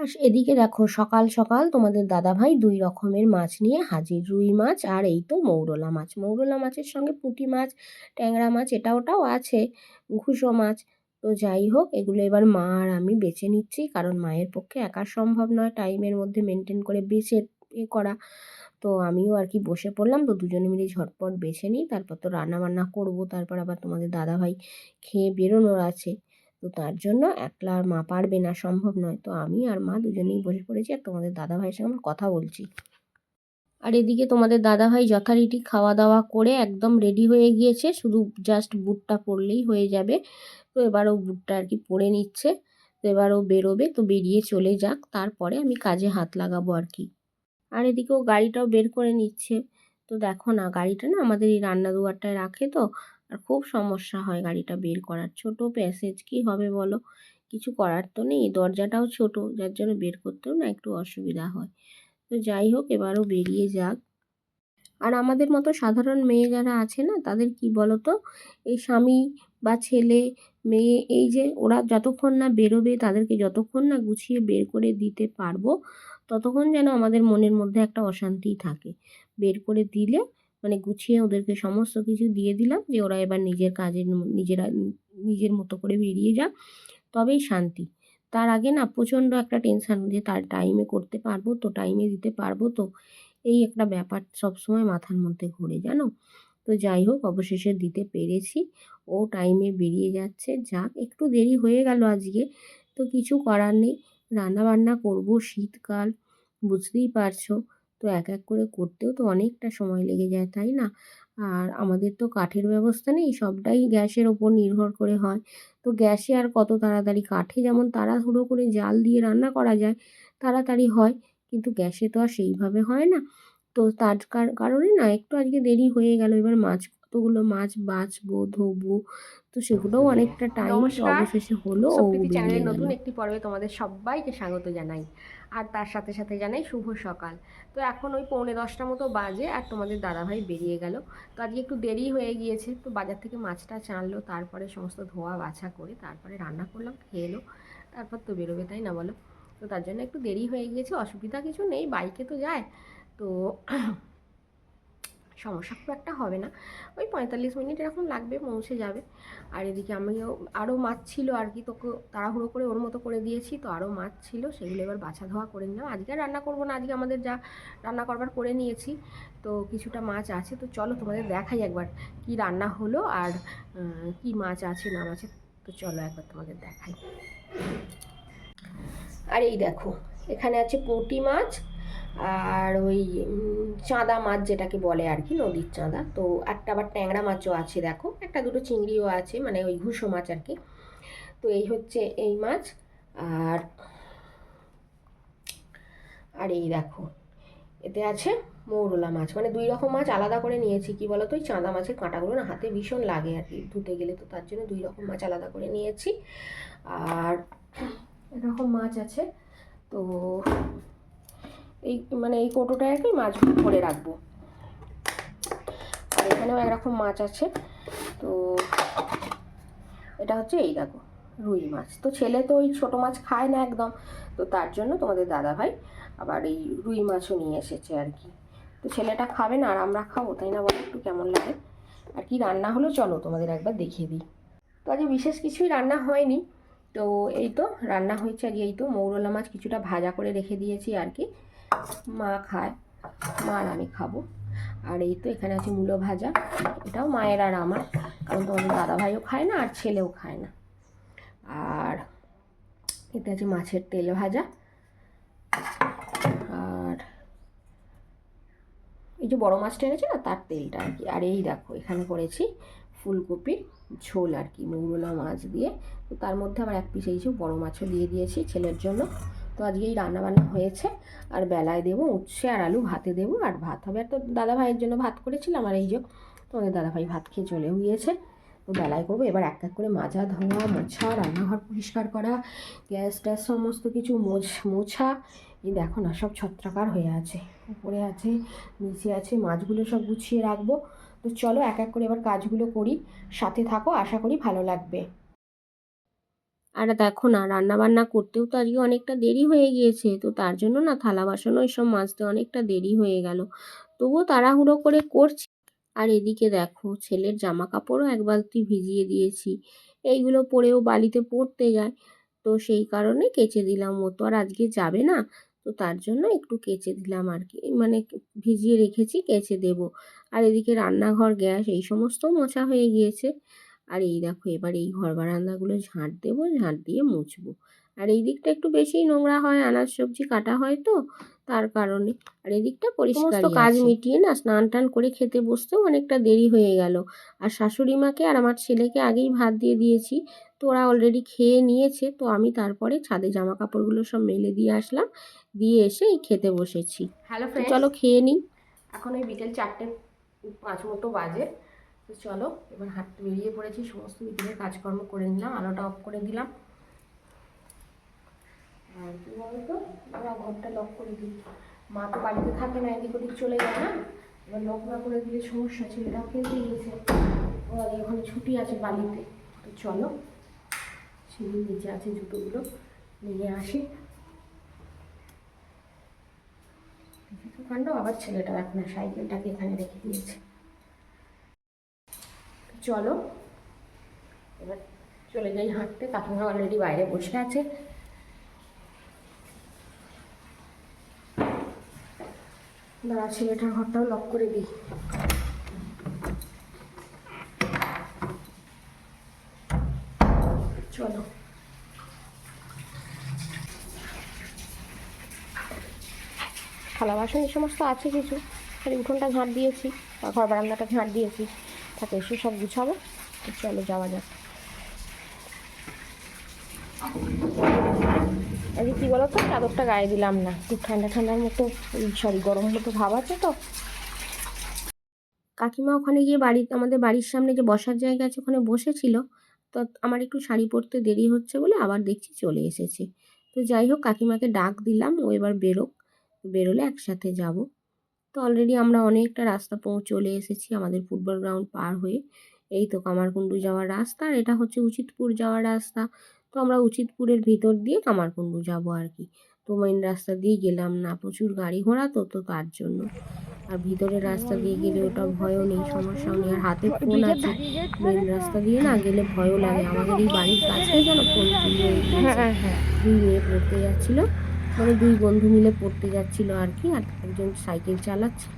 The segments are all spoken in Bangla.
আর এদিকে দেখো, সকাল সকাল তোমাদের দাদাভাই দুই রকমের মাছ নিয়ে হাজির। রুই মাছ আর এই তো মৌরলা মাছ। মৌরলা মাছের সঙ্গে পুঁটি মাছ, ট্যাংরা মাছ, এটা ওটাও আছে, ঘুষো মাছ। তো যাই হোক, এগুলো এবার মা আর আমি বেছে নিচ্ছি, কারণ মায়ের পক্ষে একা সম্ভব নয় টাইমের মধ্যে মেনটেন করে বেছে এ করা। তো আমিও আর কি বসে পড়লাম, তো দুজনে মিলে ঝটপট বেছে নিই, তারপর তো রান্না বান্না করব, তারপর আবার তোমাদের দাদাভাই খেয়ে বেরোনোর আছে। তো তার জন্য একলা আর মা পারবে না, সম্ভব নয়। তো আমি আর মা দুজনেই বসে পড়েছি আর তোমাদের দাদাভাইয়ের সঙ্গে আমরা কথা বলছি। আর এদিকে তোমাদের দাদাভাই যথারীতি খাওয়া দাওয়া করে একদম রেডি হয়ে গিয়েছে, শুধু জাস্ট বুটটা পরলেই হয়ে যাবে। তো এবার ও বুটটা আর কি পরে নিচ্ছে, তো এবার ও বেরোবে, তো বেরিয়ে চলে যাক, তারপরে আমি কাজে হাত লাগাবো আর কি। আর এদিকে ও গাড়িটাও বের করে নিচ্ছে। তো দেখো না, গাড়িটা না আমাদের এই রান্না দুয়ারটায় রাখে তো আর খুব সমস্যা হয় গাড়িটা বের করার। ছোট প্যাসেজ কি হবে বলো? কিছু করার তো নেই, দরজাটাও ছোট, যার জন্য বের করতেও না একটু অসুবিধা হয়। তো যাই হোক, এবারও বেরিয়ে যাক। আর আমাদের মতো সাধারণ মেয়ে যারা আছে না, তাদের কি বলতো? এই স্বামী বা ছেলে, মেয়ে, এই যে ওরা যতক্ষণ না বেরোবে, তাদেরকে যতক্ষণ না গুছিয়ে বের করে দিতে পারব, ততক্ষণ যেন আমাদের মনের মধ্যে একটা অশান্তি থাকে। বের করে দিলে মানে গুছিয়ে ওদেরকে সমস্ত কিছু দিয়ে দিলাম যে ওরা এবার নিজের কাজের নিজেরা নিজের মতো করে বেরিয়ে যাক, তবেই শান্তি। তার আগে না প্রচণ্ড একটা টেনশান যে তার টাইমে করতে পারব তো টাইমে দিতে পারব তো, এই একটা ব্যাপার সবসময় মাথার মধ্যে ঘুরে, জানো? তো যাই হোক, অবশেষে দিতে পেরেছি। ও টাইমে বেরিয়ে যাচ্ছে, যাক, একটু দেরি হয়ে গেল আজকে। তো কিছু করার নেই রান্না বান্না করব শীতকাল, বুঝতেই পারছ। তো এক এক করে করতেও তো অনেকটা সময় লেগে যায় তাই না? আর আমাদের তো কাঠের ব্যবস্থা নেই সবটাই গ্যাসের ওপর নির্ভর করে হয়। তো গ্যাসে আর কত তাড়াতাড়ি কাঠে যেমন তাড়াহুড়ো করে জাল দিয়ে রান্না করা যায় তাড়াতাড়ি হয়। কিন্তু গ্যাসে তো আর সেইভাবে হয় না। তো তার কারণে না একটু আজকে দেরি হয়ে গেল এবার মাছ কতগুলো মাছ বাছবো ধোবো তো সেগুলোও অনেকটা টাইম অবশেষে হলো নতুন একটি পর্বে তোমাদের সবাইকে স্বাগত জানাই। আর তার সাথে সাথে জানাই শুভ সকাল। তো এখন ওই পৌনে দশটা মতো বাজে আর তোমাদের দাদাভাই বেরিয়ে গেল। তো আজকে একটু দেরি হয়ে গিয়েছে, তো বাজার থেকে মাছটা চানলো, তারপরে সমস্ত ধোয়া বাছা করে তারপরে রান্না করলাম, খেয়ে তারপর তো বেরোবে তাই না বলো? তো তার জন্য একটু দেরি হয়ে গিয়েছে, অসুবিধা কিছু নেই, বাইকে তো যায়। তো সমস্যা খুব একটা হবে না। ওই পঁয়তাল্লিশ মিনিট এরকম লাগবে, পৌঁছে যাবে। আর এদিকে আমিও, আরও মাছ ছিল আর কি, তোকে তাড়াহুড়ো করে ওর মতো করে দিয়েছি, তো আরও মাছ ছিল, সেগুলো এবার বাছা ধোয়া করে নিলাম। আজকে রান্না করব না, আজকে আমাদের যা রান্না করবার করে নিয়েছি, তো কিছুটা মাছ আছে। তো চলো তোমাদের দেখাই একবার কি রান্না হলো আর কি মাছ আছে, না আছে, তো চলো একবার তোমাদের দেখাই। আর এই দেখো, এখানে আছে পুঁটি মাছ আর ওই চাঁদা মাছ যেটাকে বলে আর কি, নদীর চাঁদা। তো একটা আবার ট্যাংরা মাছও আছে, দেখো। একটা দুটো চিংড়িও আছে মানে ওই ঘুষো মাছ আর কি। তো এই হচ্ছে এই মাছ। আর আর এই দেখো, এতে আছে মৌরলা মাছ। মানে দুই রকম মাছ আলাদা করে নিয়েছি, কি বলতো? ওই চাঁদা মাছের কাঁটাগুলো না হাতে ভীষণ লাগে আর কি। ধুতে গেলে তো তার জন্য দুই রকম মাছ আলাদা করে নিয়েছি। আর, এরকম মাছ আছে। তো এই মানে এই কোটোটায় আর কি মাছগুলো ভরে রাখব। আর এখানেও একরকম মাছ আছে। তো এটা হচ্ছে এই দেখো, রুই মাছ। তো ছেলে তো ওই ছোটো মাছ খায় না একদম। তো তার জন্য তোমাদের দাদা ভাই আবার এই রুই মাছও নিয়ে এসেছে আর কি। তো ছেলেটা খাবে না, আর আমরা খাব, তাই না বলো একটু কেমন লাগে? আর কি রান্না হলো চলো তোমাদের একবার দেখিয়ে দিই। তো আজকে বিশেষ কিছুই রান্না হয়নি। তো এই তো রান্না হয়েছে আজকে, এই তো মৌরলা মাছ কিছুটা ভাজা করে রেখে দিয়েছি আর কি। মা খায়, মা আর আমি খাব। আর এই তো এখানে আছে মূলো ভাজা, এটাও মায়ের আর আমার, কারণ তোমাদের দাদা ভাইও খায় না আর ছেলেও খায় না। আর এতে আছে মাছের তেল ভাজা। আর এই যে বড়ো মাছটা এনেছে না, তার তেলটা আর কি। আর এই দেখো, এখানে করেছি ফুলকপির ঝোল আর কি, মৌরলা মাছ দিয়ে। তো তার মধ্যে আবার এক পিস এই যে বড়ো মাছও দিয়ে দিয়েছি ছেলের জন্য। তো আজকে এই রান্নাবান্না হয়েছে। আর বেলায় দেবো উচ্ছে আর আলু, ভাতে দেবো আর ভাত হবে। আর তো দাদা ভাইয়ের জন্য ভাত করেছিলাম, আর এই যে তোমাদের দাদা ভাই ভাত খেয়ে চলেও গিয়েছে। তো বেলায় করব, এবার এক এক করে মাজা, ধোয়া, মোছা, রান্নাঘর পরিষ্কার করা, গ্যাস ট্যাস সমস্ত কিছু মোছা। এই দেখো না, সব ছত্রাকার হয়ে আছে। উপরে আছে, নিচে আছে, মাছগুলো সব গুছিয়ে রাখব। তো চলো এক এক করে এবার কাজগুলো করি। সাথে থাকো, আশা করি ভালো লাগবে। আর দেখো না রান্না বান্না করতেও তো আজকে অনেকটা দেরি হয়ে গিয়েছে, তো তার জন্য না থালা বাসনও এসব মাজতে অনেকটা দেরি হয়ে গেল। তবুও তাড়াহুড়ো করে করছি। আর এদিকে দেখো, ছেলের জামা কাপড়ও এক বালতি ভিজিয়ে দিয়েছি। এইগুলো পরেও বালিতে পড়তে যায়, তো সেই কারণে কেচে দিলাম। ও তো আর আজকে যাবে না, তো তার জন্য একটু কেচে দিলাম আর কি। মানে ভিজিয়ে রেখেছি, কেচে দেব। আর এদিকে রান্নাঘর, গ্যাস এই সমস্ত মোছা হয়ে গিয়েছে। আর এই দেখো এবার এই ঘর বারান্দাগুলো ঝাঁট দেবো ঝাঁট দিয়ে মুছবো। আর এই দিকটা একটু বেশিই নোংরা হয় আনাজ সবজি কাটা হয় তো তার কারণে। আর এদিকটা পরিষ্কার কাজ মিটিয়ে না স্নান টান করে খেতে বসতেও অনেকটা দেরি হয়ে গেল। আর শাশুড়ি মাকে আর আমার ছেলেকে আগেই ভাত দিয়ে দিয়েছি। তো ওরা অলরেডি খেয়ে নিয়েছে তো আমি তারপরে ছাদে জামা কাপড়গুলো সব মেলে দিয়ে আসলাম। দিয়ে এসে এই খেতে বসেছি। হ্যালো চলো খেয়ে নিই। এখন ওই বিকেল চারটে পাঁচ মতো বাজে। তো চলো, এবার হাঁটতে বেরিয়ে পড়েছি, সমস্ত বিকেলের কাজকর্ম করে নিলাম, আলোটা অফ করে দিলাম। আর কি বলতো, আমরা ঘরটা লক করে দিই। মা তো বাড়িতে থাকে না, এদিক ওদিক চলে যায় না। এবার লক না করে দিলে সমস্যা, ছেলেটাও খেলতে গিয়েছে। ওর ওখানে ছুটি আছে বালিতে তো চলো, সিঁড়ির নিচে আছে জুতোগুলো, নিয়ে আসি। কাণ্ড, আবার ছেলেটা এখন সাইকেলটাকে এখানে রেখে দিয়েছে। চলো। এবার চলে যাই হাঁটতে। কাকিমা অলরেডি বাইরে বসে আছে। দাঁড়া, ছেলেটার ঘরটাও লক করে দিই। চলো। থালা বাসন এই সমস্ত আছে কিছু। খালি উঠোনটা ঝাঁট দিয়েছি, আর ঘর বারান্দাটা ঝাঁট দিয়েছি। তাকে এসে সব গুছাবো চলো যাওয়া যাক। আজকে কী বলো তো চাদরটা গায়ে দিলাম না। একটু ঠান্ডা ঠান্ডার মতো সরি, গরম মতো ভাব আছে তো। কাকিমা ওখানে গিয়ে বাড়ি, আমাদের বাড়ির সামনে যে বসার জায়গা আছে, ওখানে বসেছিল। তো আমার একটু শাড়ি পরতে দেরি হচ্ছে বলে আবার দেখছি চলে এসেছে। তো যাই হোক, কাকিমাকে ডাক দিলাম, ও এবার বেরোক। বেরোলে একসাথে যাব। তো অলরেডি আমরা অনেকটা রাস্তা পৌ চলে এসেছি আমাদের ফুটবল গ্রাউন্ড পার হয়ে। এই তো কামারকুণ্ডু যাওয়ার রাস্তা আর এটা হচ্ছে উচিতপুর যাওয়ার রাস্তা। তো আমরা উচিতপুরের ভিতর দিয়ে কামারকুণ্ডু যাব আর কি। তো মেন রাস্তা দিয়ে গেলাম না প্রচুর গাড়ি ঘোড়া তো তো তার জন্য। আর ভিতরের রাস্তা দিয়ে গেলে ওটা ভয়ও নেই সমস্যাও নেই। আর হাতে ফোন আছে। মেন? রাস্তা দিয়ে না গেলে ভয়ও লাগে। আমাদের এই বাড়ির কাছে যেন ফোন হয়ে গিয়েছে দুই মেয়ে পড়তে যাচ্ছিল। মানে দুই বন্ধু মিলে পড়তে যাচ্ছিল আর কি আর একজন সাইকেল চালাচ্ছে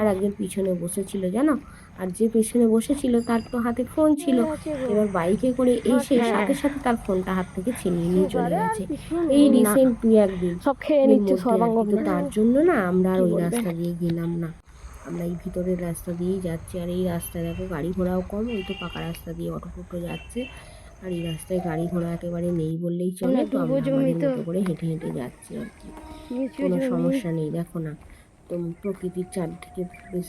আর একজন পিছনে বসেছিল জানো? আর যে পেছনে বসেছিল তার তো হাতে ফোন ছিল। এবার বাইকে করে এসে সাথে সাথে তার ফোনটা হাত থেকে ছিনিয়ে নিয়ে চলে গেছে। এই রিসেন্ট দুই একদিন সব খেয়ে নিচ্ছে সর্বাঙ্গ তার জন্য না আমরা আর ওই রাস্তা দিয়ে গেলাম না। আমরা এই ভিতরের রাস্তা দিয়েই যাচ্ছি আর এই রাস্তা দেখো গাড়ি ঘোড়াও কম ওই তো পাকা রাস্তা দিয়ে অটো টোটো যাচ্ছে। আর এই রাস্তায় গাড়ি ঘোড়া একেবারে নেই বললেই চলে তো মতো করে হেঁটে হেঁটে যাচ্ছি আর কি। কোনো সমস্যা নেই দেখো না। তো প্রকৃতির চারদিকে বেশ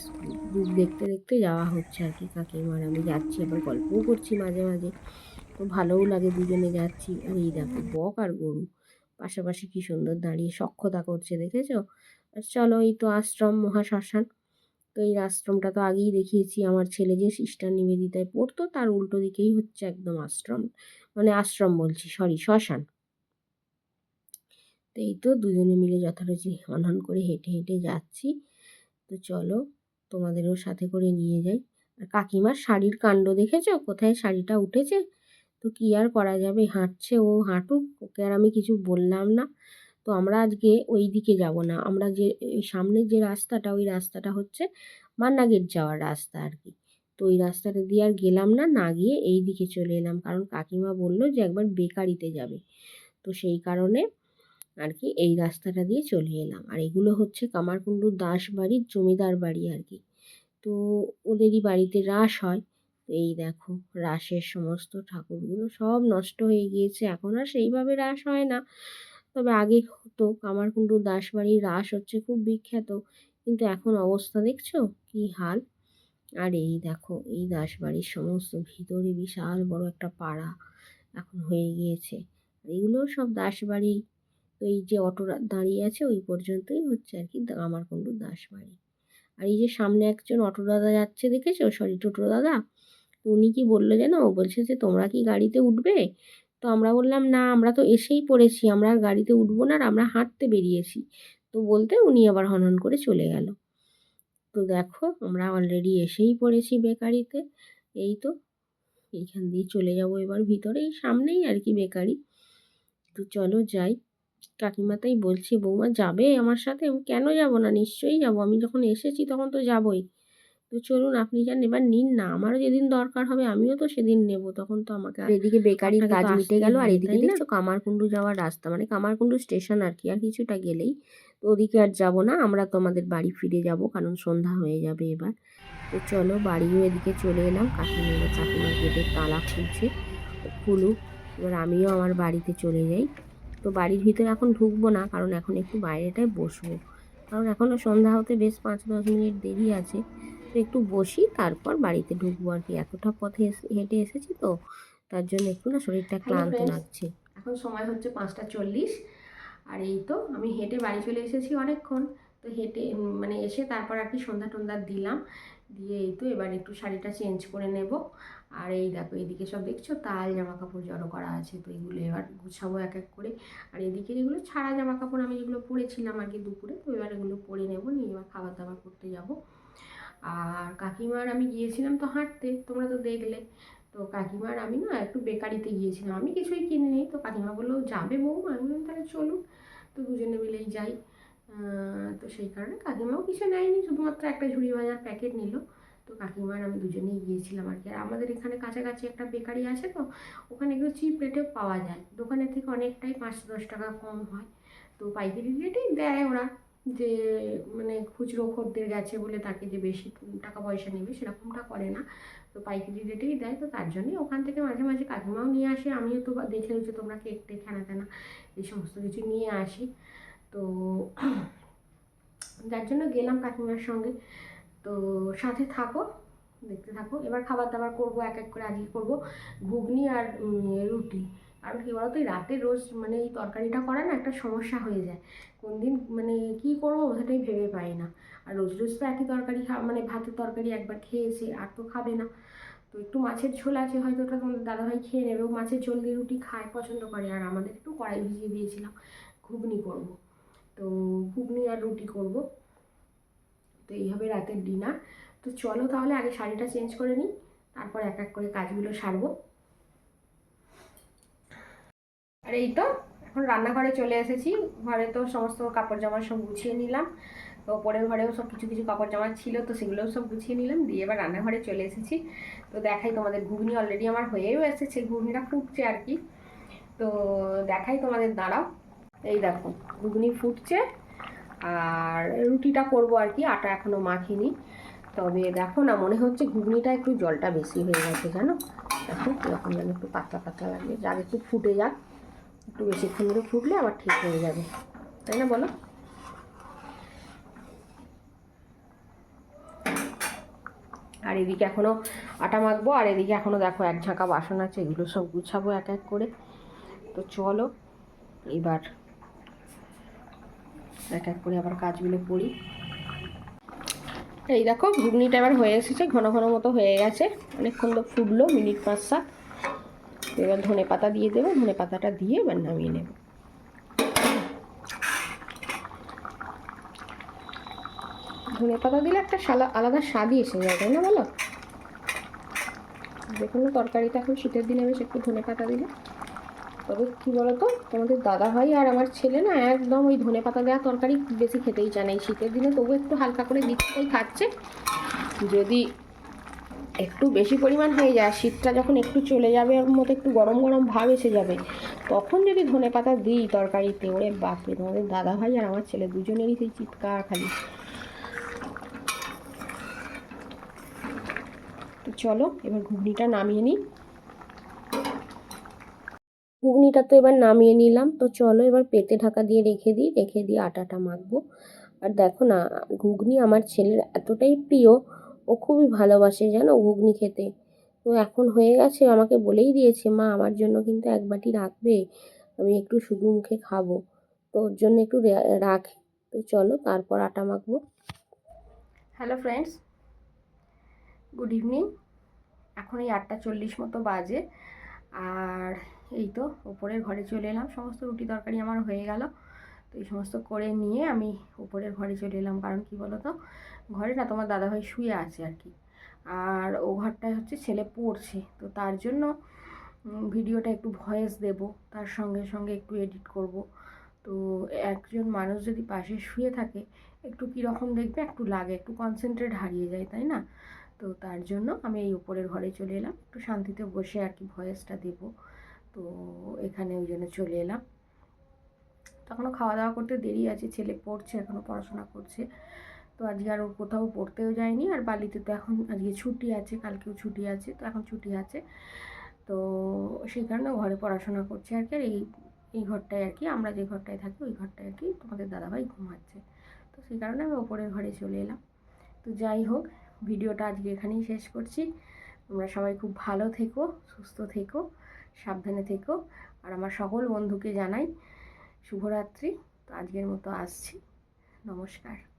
রূপ দেখতে দেখতে যাওয়া হচ্ছে আর কি কাকিমার। আমি যাচ্ছি আবার গল্পও করছি মাঝে মাঝে। তো ভালোও লাগে দুজনে যাচ্ছি। আর এই দেখো বক আর গরু। পাশাপাশি কি সুন্দর দাঁড়িয়ে সক্ষতা করছে দেখেছ? আর চলো এই তো আশ্রম মহাশ্মশান। তো এই আশ্রমটা তো আগেই দেখিয়েছি, আমার ছেলে যে সিস্টার নিবেদিতায় পড়তো তার উল্টো দিকেই হচ্ছে একদম আশ্রম মানে আশ্রম বলছি সরি শ্মশান। তো এই তো দুজনে মিলে যথারীতি হনহন করে হেঁটে হেঁটে যাচ্ছি। তো চলো তোমাদেরও সাথে করে নিয়ে যাই। আর কাকিমার শাড়ির কাণ্ড দেখেছ? কোথায় শাড়িটা উঠেছে? তো কী আর করা যাবে? হাঁটছে ও, হাঁটুক, ওকে আর আমি কিছু বললাম না। তো আমরা আজকে ওই দিকে যাব না। আমরা যে সামনের যে রাস্তাটা, ওই রাস্তাটা হচ্ছে মান্না গেট যাওয়ার রাস্তা আর কি তো ওই রাস্তাটা দিয়ে আর গেলাম না না গিয়ে এই দিকে চলে এলাম। কারণ কাকিমা বলল যে একবার বেকারিতে যাবে। তো সেই কারণে আর কি এই রাস্তাটা দিয়ে চলে এলাম। আর এগুলো হচ্ছে কামারকুণ্ডু দাস বাড়ির জমিদার বাড়ি আর কি তো ওদেরই বাড়িতে রাস হয়। তো এই দেখো, রাসের সমস্ত ঠাকুরগুলো সব নষ্ট হয়ে গিয়েছে। এখন আর সেইভাবে রাস হয় না। তবে আগে হতো। কামারকুণ্ডুর দাস বাড়ির রাস হচ্ছে খুব বিখ্যাত। কিন্তু এখন অবস্থা দেখছ? কি হাল? আর এই দেখো, এই দাসবাড়ির সমস্ত ভিতরে বিশাল বড় একটা পাড়া এখন হয়ে গিয়েছে। এগুলো সব দাসবাড়ি এই যে অটো দাঁড়িয়ে আছে ওই পর্যন্তই হচ্ছে আর কি কামারকুণ্ডুর দাসবাড়ি। আর এই যে সামনে একজন অটো দাদা যাচ্ছে দেখেছ? সরি, টোটো দাদা। উনি কি বলল যেন? বলছে যে, তোমরা কি গাড়িতে উঠবে? তো আমরা বললাম, না, আমরা তো এসেই পড়েছি, আমরা আর গাড়িতে উঠবো না আর আমরা হাঁটতে বেরিয়েছি। তো বলতে উনি আবার হনন করে চলে গেল। তো দেখো, আমরা অলরেডি এসেই পড়েছি বেকারিতে। এই তো, এইখান দিয়ে চলে যাব এবার ভিতরে, এই সামনেই আর কি বেকারি। তো চলো যাই। কাকিমা তাই বলছে, বৌমা, যাবে আমার সাথে? কেন যাব না? নিশ্চয়ই যাব। আমি যখন এসেছি তখন তো যাবই। তো চলুন আপনি যান এবার নিন না। আমারও যেদিন দরকার হবে আমিও তো সেদিন নেব। তখন তো আমাকে আর- এদিকে বেকারির কাজ মিটে গেল। আর এদিকে? দেখছ কামারকুণ্ডু যাওয়ার রাস্তা। মানে কামারকুণ্ডু স্টেশন আর কি আর কিছুটা গেলেই। তো ওদিকে আর যাব না আমরা তো আমাদের বাড়ি ফিরে যাব কারণ সন্ধ্যা হয়ে যাবে এবার। তো চলো বাড়িও এদিকে চলে এলাম। কাকিমা এবার কাকিমার গেটের তালা খুলছে খুলুক। এবার আমিও আমার বাড়িতে চলে যাই। তো বাড়ির ভিতরে এখন ঢুকবো না কারণ এখন একটু বাইরেটায় বসবো। কারণ এখনও সন্ধ্যা হতে বেশ পাঁচ দশ মিনিট দেরি আছে। একটু বসি তারপর বাড়িতে ঢুকবো আর কি। এতটা পথে হেঁটে এসেছি তো তার জন্য একটু না শরীরটা ক্লান্ত. লাগছে। এখন সময় হচ্ছে পাঁচটা চল্লিশ আর এই তো আমি হেঁটে বাড়ি চলে এসেছি অনেকক্ষণ। তো হেঁটে মানে এসে তারপর আর কি সন্ধ্যা টন্ধ্যা দিলাম দিয়ে এই তো এবার একটু শাড়িটা চেঞ্জ করে নেব। আর এই দেখো এদিকে সব দেখছ তাল জামা কাপড় জড়ো করা আছে তো এগুলো এবার গুছাবো এক এক করে। আর এদিকে এগুলো ছাড়া জামা কাপড় আমি যেগুলো পরেছিলাম আর কি দুপুরে তো এবার এগুলো পরে নেব নিয়ে এবার খাবার দাবার করতে যাব। আর কাকিমার আমি গিয়েছিলাম তো হাঁটতে, তোমরা তো দেখলে। তো কাকিমার আমি না একটু বেকারিতে গিয়েছিলাম। আমি কিছুই কিনিনি তো কাকিমা বলল, যাবে বৌমা? আমি বললাম, তাহলে চলুন। তো দুজনে মিলেই যাই। তো সেই কারণে কাকিমাও কিছু নেয়নি। শুধুমাত্র একটা ঝুড়ি ভাজার প্যাকেট নিল। তো কাকিমার আমি দুজনেই গিয়েছিলাম আর কি। আর আমাদের এখানে কাছাকাছি একটা বেকারি আছে তো, ওখানে একটু চিপ রেটেও পাওয়া যায়। দোকানের থেকে অনেকটাই পাঁচ দশ টাকা কম হয়। তো পাইকারি রেটেই দেয় ওরা। যে মানে খুচরো খদ্দের গেছে বলে তাকে যে বেশি টাকা পয়সা নেবে সেরকমটা করে না। তো পাইকারি রেটেই দেয়, তো তার জন্যই ওখান থেকে মাঝে মাঝে কাকিমাও নিয়ে আসে। আমিও তো দেখে হচ্ছে তোমরা কেক টেক হেনা তেনা, এই সমস্ত কিছু নিয়ে আসি। তো যার জন্য গেলাম কাকিমার সঙ্গে। তো সাথে থাকো, দেখতে থাকো। এবার খাবার দাবার করব, এক এক করে আজকে করব। ঘুগনি আর রুটি। কারণ কী বলতো রাতে রোজ মানে এই তরকারিটা করা না একটা সমস্যা হয়ে যায়। কোন দিন মানে কী করব সেটাই ভেবে পাই না। আর রোজ রোজ তো একই তরকারি খা মানে ভাতের তরকারি একবার খেয়েছে, আর তো খাবে না। তো একটু মাছের ঝোল আছে, হয়তো ওটা তোমাদের দাদাভাই খেয়ে নেবে। মাছের ঝোল দিয়ে রুটি খায়, পছন্দ করে। আর আমাদের একটু কড়াই ভিজিয়ে দিয়েছিলাম, ঘুগনি করব। তো ঘুগনি আর রুটি করব। তো এইভাবে রাতের ডিনার। তো চলো তাহলে আগে শাড়িটা চেঞ্জ করে নিই, তারপর এক এক করে কাজগুলো সারবো। আর এই তো এখন রান্নাঘরে চলে এসেছি। ঘরে তো সমস্ত কাপড় জামা সব গুছিয়ে নিলাম। ওপরের ঘরেও সব কিছু কিছু কাপড় জামা ছিল, তো সেগুলোও সব গুছিয়ে নিলাম। দিয়ে এবার রান্নাঘরে চলে এসেছি। তো দেখাই তোমাদের, ঘুগনি অলরেডি আমার হয়েও এসেছে। ঘুগনিটা ফুটছে আর কি। তো দেখাই তোমাদের, দাঁড়াও। এই দেখো, ঘুগনি ফুটছে। আর রুটিটা করব আর কি, আটা এখনও মাখিনি। তবে দেখো না, মনে হচ্ছে ঘুগনিটা একটু জলটা বেশি হয়ে গেছে, জানো? দেখো এরকম যেন একটু পাতলা পাতলা লাগবে যাক, একটু ফুটে যাক। একটু বেশিক্ষণ ধরে ফুটলে আবার ঠিক হয়ে যাবে। তাই না বলো? আর এদিকে এখনও আটা মাখবো, আর এদিকে এখনও দেখো এক ঝাঁকা বাসন আছে, এগুলো সব গুছাবো এক এক করে। তো চলো, এবার এক এক করে আবার কাজগুলো করি। এই দেখো, ঘুগনিটা এবার হয়ে এসেছে, ঘন ঘন মতো হয়ে গেছে। অনেকক্ষণ তো ফুটলো, মিনিট পাঁচ সাত। এবার ধনে পাতা দিয়ে দেবো, ধনে পাতাটা দিয়ে এবার নামিয়ে নেব। ধনে পাতা দিলে একটা সালা আলাদা স্বাদই এসে যায়, তাই না বলো? যে কোনো তরকারিতে এখন শীতের দিনে বেশ একটু ধনে পাতা দিলে। তবে কী বলতো, তোমাদের দাদা ভাই আর আমার ছেলে না একদম ওই ধনে পাতা দেওয়া তরকারি বেশি খেতেই চায় না। এই শীতের দিনে তবু একটু হালকা করে দিচ্ছেই খাচ্ছে। যদি একটু বেশি পরিমাণ হয়ে যায় শীতটা যখন একটু চলে যাবে, ওর মতো একটু গরম গরম ভাব এসে যাবে, তখন যদি ধনে পাতা দিই তরকারিতে, ওরে বাপরে, তোমাদের দাদা ভাই আর আমার ছেলে দুজনেরই সেই চিৎকার খালি। তো চলো, এবার ঘুগনিটা নামিয়ে নিই। ঘুগনিটা তো এবার নামিয়ে নিলাম, তো চলো এবার পেতে ঢাকা দিয়ে রেখে দিই, রেখে দিয়ে আটাটা মাখবো। আর দেখো না, ঘুগনি আমার ছেলের এতটাই প্রিয় ও খুবই ভালোবাসে জানো ঘুগনি খেতে। তো এখন হয়ে গেছে, আমাকে বলেই দিয়েছে, মা, আমার জন্য কিন্তু এক বাটি রাখবে, আমি একটু শুধু মুখে খাব। তো ওর জন্য একটু রাখে। তো চলো তারপর আটা মাখবো। হ্যালো ফ্রেন্ডস গুড ইভিনিং এখন এই আটটা চল্লিশ মতো বাজে। আর এই তো, ওপরের ঘরে চলে এলাম, সমস্ত রুটি তরকারি আমার হয়ে গেল। তো এই সমস্ত করে নিয়ে আমি উপরের ঘরে চলে এলাম। কারণ কি বলো তো ঘরে না তোমার দাদাভাই শুয়ে আছে আর কি। আর ও ঘরটায় হচ্ছে ছেলে পড়ছে। তো তার জন্য ভিডিওটা একটু ভয়েস দেব। তার সঙ্গে সঙ্গে একটু এডিট করব। তো একজন মানুষ যদি পাশে শুয়ে থাকে, একটু কীরকম দেখবে? একটু লাগে, একটু কনসেন্ট্রেট হারিয়ে যায়, তাই না? তো তার জন্য আমি এই উপরের ঘরে চলে এলাম। একটু শান্তিতে বসে আর কি ভয়েসটা দেব। তো এখানে ওই জন্য চলে এলাম। তখনও খাওয়া দাওয়া করতে দেরি আছে, ছেলে পড়ছে এখনও পড়াশোনা করছে। তো আজকে আর ওর কোথাও পড়তেও যায়নি আর বালিতে তো এখন আজকে ছুটি আছে, কালকেও ছুটি আছে, তো এখন ছুটি আছে। তো সেই কারণে ঘরে পড়াশোনা করছে আর কি, আর এই এই ঘরটায় আর কি, আমরা যে ঘরটায় থাকি ওই ঘরটায় আর কি তোমাদের দাদাভাই ঘুমাচ্ছে। তো সেই কারণে আমি ওপরের ঘরে চলে এলাম। তো যাই হোক, ভিডিওটা আজকে এখানেই শেষ করছি। তোমরা সবাই খুব ভালো থেকো, সুস্থ থেকো, সাবধানে থেকো। আর আমার সকল বন্ধুকে জানাই শুভরাত্রি। তো আজকের মতো আসছি। নমস্কার।